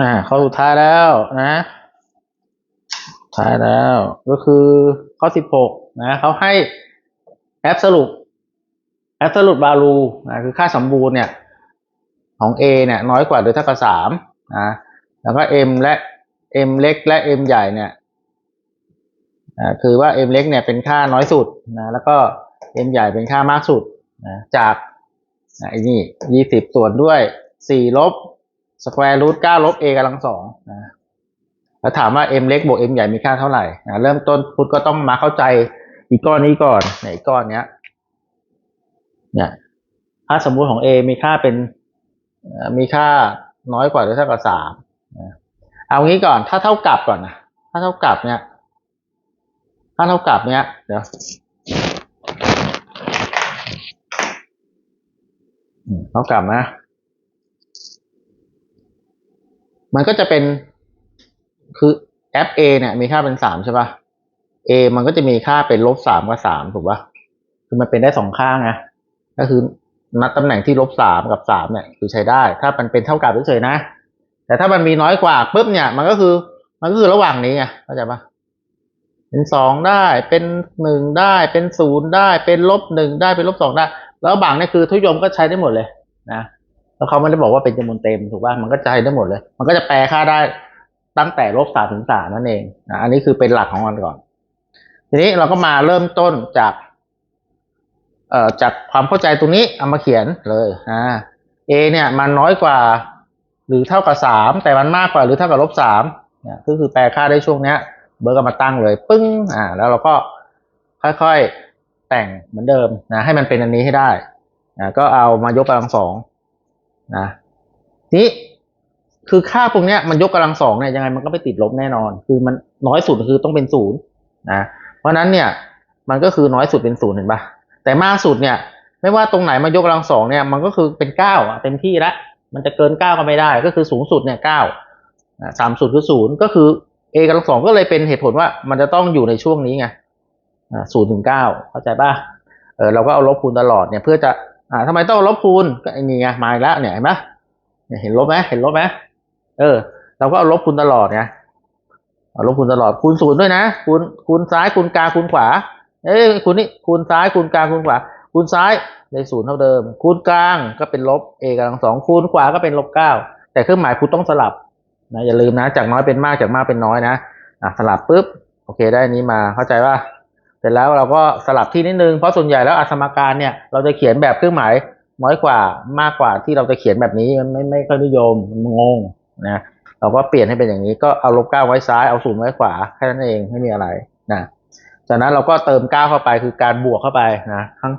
อ่าข้อสุดท้ายแล้วนะท้ายแล้วก็คือข้อสิบหกนะเขาให้ absolute absolute value นะคือค่าสมบูรณ์เนี่ย ของ a เนี่ยน้อยกว่าหรือเท่ากับสามนะแล้วก็ m และ m เล็กและ m ใหญ่เนี่ยอ่าคือว่า m เล็กเนี่ยเป็นค่าน้อยสุดนะแล้วก็ m ใหญ่เป็นค่ามากสุดนะจากนะไอ้นี่ยี่สิบส่วนด้วยสี่ลบ สแควร์รูทเก้าลบ a กำลังสองนะแล้วถามว่า m เล็กบวก m ใหญ่มีค่าเท่าไหร่นะเริ่มต้นพุทธก็ต้องมาเข้าใจอีกก้อนนี้ก่อนไหนก้อนเนี้ยเนี่ยค่าสมมุติของ a มีค่าเป็นมีค่าน้อยกว่าหรือเท่ากับสามเอางี้ก่อนถ้าเท่ากับก่อนนะถ้าเท่ากับเนี่ย ถ้าเท่ากับเนี่ยเดี๋ยวเท่ากับนะ มันก็จะเป็นคือแอป A เนี่ยมีค่าเป็นสามใช่ป่ะ A มันก็จะมีค่าเป็นลบสามกับสามถูกป่ะคือมันเป็นได้สองข้างไงก็คือนัดตำแหน่งที่ลบสามกับสามเนี่ยคือใช้ได้ ถ้ามันเป็นเท่ากับเฉยๆนะ แต่ถ้ามันมีน้อยกว่าปุ๊บเนี่ย มันก็คือมันก็คือระหว่างนี้ไงเข้าใจป่ะเป็นสองได้เป็นหนึ่งได้เป็นศูนย์ได้เป็นลบหนึ่งได้เป็นลบสองได้ แล้วบางเนี่ยคือทุกยมก็ใช้ได้หมดเลยนะ แล้วเขาไม่ได้บอกว่าเป็นจำนวนเต็มถูกป่ะมันก็ใช้ได้หมดเลย มันก็จะแปลค่าได้ตั้งแต่ลบสามถึงสามนั่นเองนะอันนี้คือเป็นหลักของมันก่อน ทีนี้เราก็มาเริ่มต้นจากเอ่อจากความเข้าใจตรงนี้เอามาเขียนเลยอ่า a เนี่ยมันน้อยกว่า หรือเท่ากับสามแต่มันมากกว่าหรือเท่ากับลบสามเนี่ยก็คือแปลค่าได้ช่วงเนี้ย เบอร์ก็มาตั้งเลยปึ้งอ่า แล้วเราก็ค่อยๆแต่งเหมือนเดิมนะให้มันเป็นอันนี้ให้ได้นะก็เอามายกกำลังสอง นะนี้คือค่าพวกนี้มันยกกำลังสองเนี่ยยังไงมันก็ไม่ติดลบแน่นอน คือมันน้อยสุดคือต้องเป็นศูนย์นะเพราะนั้นเนี่ยมันก็คือน้อยสุดเป็นศูนย์เห็นปะแต่มากสุดเนี่ย ไม่ว่าตรงไหนมายกกำลังสองเนี่ยมันก็คือเป็นเก้าเต็มที่ละมันจะเกินเก้าก็ไม่ได้ ก็คือสูงสุดเนี่ยเก้าสามสุดคือศูนย์ก็คือ a กำลังสองก็เลยเป็นเหตุผลว่ามันจะต้องอยู่ในช่วงนี้ไงศูนย์ถึงเก้าเข้าใจป่ะเออเราก็เอาลบคูณตลอดเนี่ยเพื่อจะ อ่าทำไมต้องลบคูณก็ไอ้นี่ไงมาอีกแล้วเนี่ยเห็นไหมเห็นลบไหมเห็นลบไหมเออ เราก็เอาลบคูณตลอดไงเอาลบคูณตลอดคูณศูนย์ด้วยนะคูณคูณซ้ายคูณกลางคูณขวา เอ้ยคูณนี่คูณซ้ายคูณกลางคูณขวา คูณซ้ายได้ศูนย์เท่าเดิม คูณกลางก็เป็นลบ a กำลังสองคูณขวาก็เป็นลบเก้าแต่เครื่องหมายคุณต้องสลับนะอย่าลืมนะ จากน้อยเป็นมากจากมากเป็นน้อยนะอะสลับปุ๊บโอเคได้อนนี้มาเข้าใจว่า เสร็จแล้วเราก็สลับที่นิดนึง เพราะส่วนใหญ่แล้วอัสมการเนี่ยเราจะเขียนแบบเครื่องหมายน้อยกว่ามากกว่าที่เราจะเขียนแบบนี้ไม่ไม่ค่อยนิยมงงนะเราก็เปลี่ยนให้เป็นอย่างนี้ก็เอาลบเก้าไว้ซ้ายเอาศูนย์ไว้ขวาแค่นั้นเองไม่มีอะไรนะจากนั้นเราก็เติมเก้าเข้าไปคือการบวกเข้าไปนะทั้ง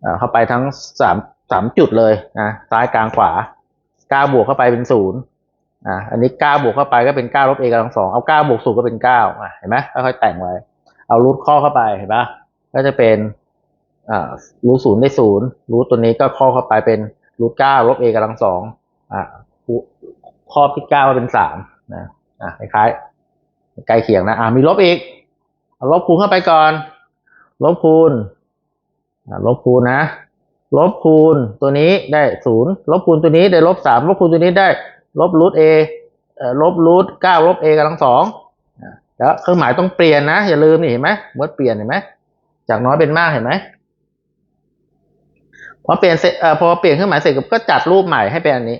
เอ่อเข้าไปทั้งสามสามจุดเลยนะซ้ายกลางขวาเก้าบวกเข้าไปเป็นศูนย์อะอันนี้เก้าบวกเข้าไปก็เป็นเก้าลบเอกำลังสองเอาเก้าบวกศูนย์ก็เป็นเก้าอะเห็นไหมค่อยๆแต่งไว้ เอารูทข้อเข้าไปเห็นปะก็จะเป็นรูทศูนย์ได้ศูนย์รูทตัวนี้ก็ข้อเข้าไปเป็นรูทเก้าลบเอกำลังสองอะข้อที่เก้าเป็นสามนะอะคล้ายๆใกล้เคียงนะอะมีลบอีกเอาลบคูณเข้าไปก่อน ลบคูณลบคูณนะ ลบคูณตัวนี้ได้ศูนย์ลบคูณตัวนี้ได้ลบสามลบคูณตัวนี้ได้ ลบรูทเอลบรูทเก้าลบเอกำลังสอง แล้วเครื่องหมายต้องเปลี่ยนนะ อย่าลืมนี่เห็นไหมเมื่อเปลี่ยนเห็นไหมจากน้อยเป็นมากเห็นไหมพอเปลี่ยนเสร็จเอ่อพอเปลี่ยนเครื่องหมายเสร็จก็จัดรูปใหม่ให้เป็นอันนี้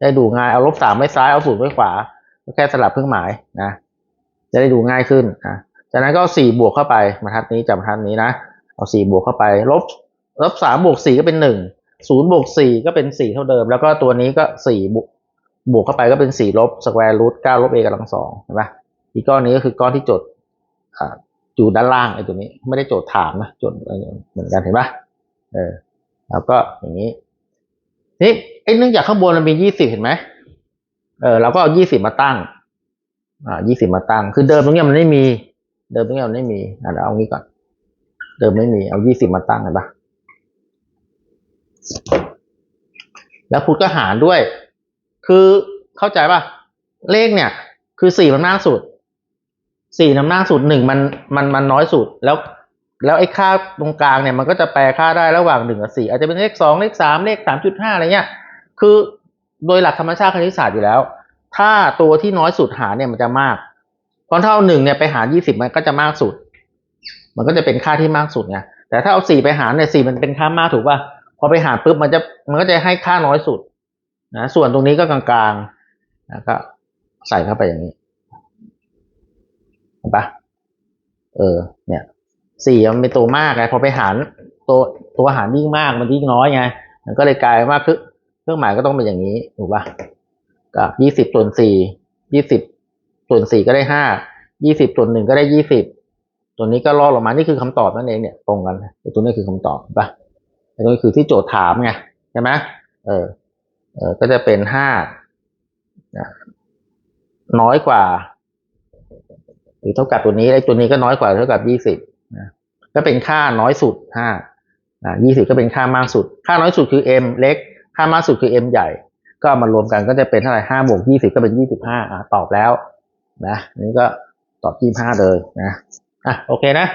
ได้ดูง่ายเอาลบสามไว้ซ้ายเอาศูนย์ไว้ขวาแค่สลับเครื่องหมายนะจะได้ดูง่ายขึ้นอะจากนั้นก็สี่บวกเข้าไปบรรทัดนี้จากบรรทัดนี้นะเอาสี่บวกเข้าไป ลบลบสามบวกสี่ก็เป็นหนึ่งศูนย์บวกสี่ก็เป็นสี่เท่าเดิม แล้วก็ตัวนี้ก็สี่บวกบวกเข้าไปก็เป็นสี่ลบสแควร์รูทเก้าลบเอกำลังสองเห็นปะ อีกก้อนนี้ก็คือก้อนที่โจทย์อยู่ด้านล่างไอ้ตัวนี้ ไม่ได้โจทย์ถามนะโจทย์เหมือนกันเห็นปะเออแล้วก็อย่างนี้นี่ไอ้เนื่องจากข้างบนมันมียี่สิบเห็นไหมเออเราก็เอายี่สิบมาตั้ง อ่ายี่สิบมาตั้ง คือเดิมตรงเนี้ยมันไม่มี เดิมตรงเนี้ยมันไม่มีอะเดี๋ยวเอางี้ก่อน เดิมไม่มีเอายี่สิบมาตั้งเห็นปะแล้วพุทธก็หารด้วย คือเข้าใจปะเลขเนี่ย คือสี่มันมากสุด สี่นำหน้าสุดหนึ่งมันมันมันน้อยสุดแล้ว แล้วไอ้ค่าตรงกลางเนี่ยมันก็จะแปลค่าได้ระหว่างหนึ่งกับสี่อาจจะเป็นเลขสองเลขสามเลขสามจุดห้าอะไรเงี้ยคือโดยหลักธรรมชาติคณิตศาสตร์อยู่แล้ว ถ้าตัวที่น้อยสุดหารเนี่ยมันจะมากเพราะถ้าเอาหนึ่งเนี่ยไปหารยี่สิบมันก็จะมากสุด มันก็จะเป็นค่าที่มากสุดไงแต่ถ้าเอาสี่ไปหารเนี่ยสี่มันเป็นค่ามากถูกป่ะพอไปหารปุ๊บมันจะมันก็จะให้ค่าน้อยสุดนะส่วนตรงนี้ก็กลางๆนะก็ใส่เข้าไปอย่างนี้ ปะเออ เนี่ยสี่มันเป็นตัวมากไงพอไปหารตัวตัวหารยิ่งมากมันยิ่งน้อยไงมันก็เลยกลายเป็นว่าคือเครื่องหมายก็ต้องเป็นอย่างนี้ถูกป่ะกับยี่สิบส่วนสี่ยี่สิบส่วนสี่ก็ได้ห้ายี่สิบส่วนหนึ่งก็ได้ยี่สิบตัวนี้ก็ลอกลงมานี่คือคำตอบนั่นเองเนี่ยตรงกันตัวนี้คือคำตอบปะตัวนี้คือที่โจทย์ถามไงใช่ไหมเออเออก็จะเป็นห้าน้อยกว่า หรือเท่ากับตัวนี้ไอ้ตัวนี้ก็น้อยกว่าเท่ากับยี่สิบนะก็เป็นค่าน้อยสุดห้านะยี่สิบก็เป็นค่ามากสุด ค่าน้อยสุดคือ m เล็ก ค่ามากสุดคือ m ใหญ่ ก็มารวมกันก็จะเป็นเท่าไหร่ห้าบวกยี่สิบก็เป็นยี่สิบห้าอ่าตอบแล้วนะนี่ก็ตอบยี่ห้าเลยนะอะโอเคนะ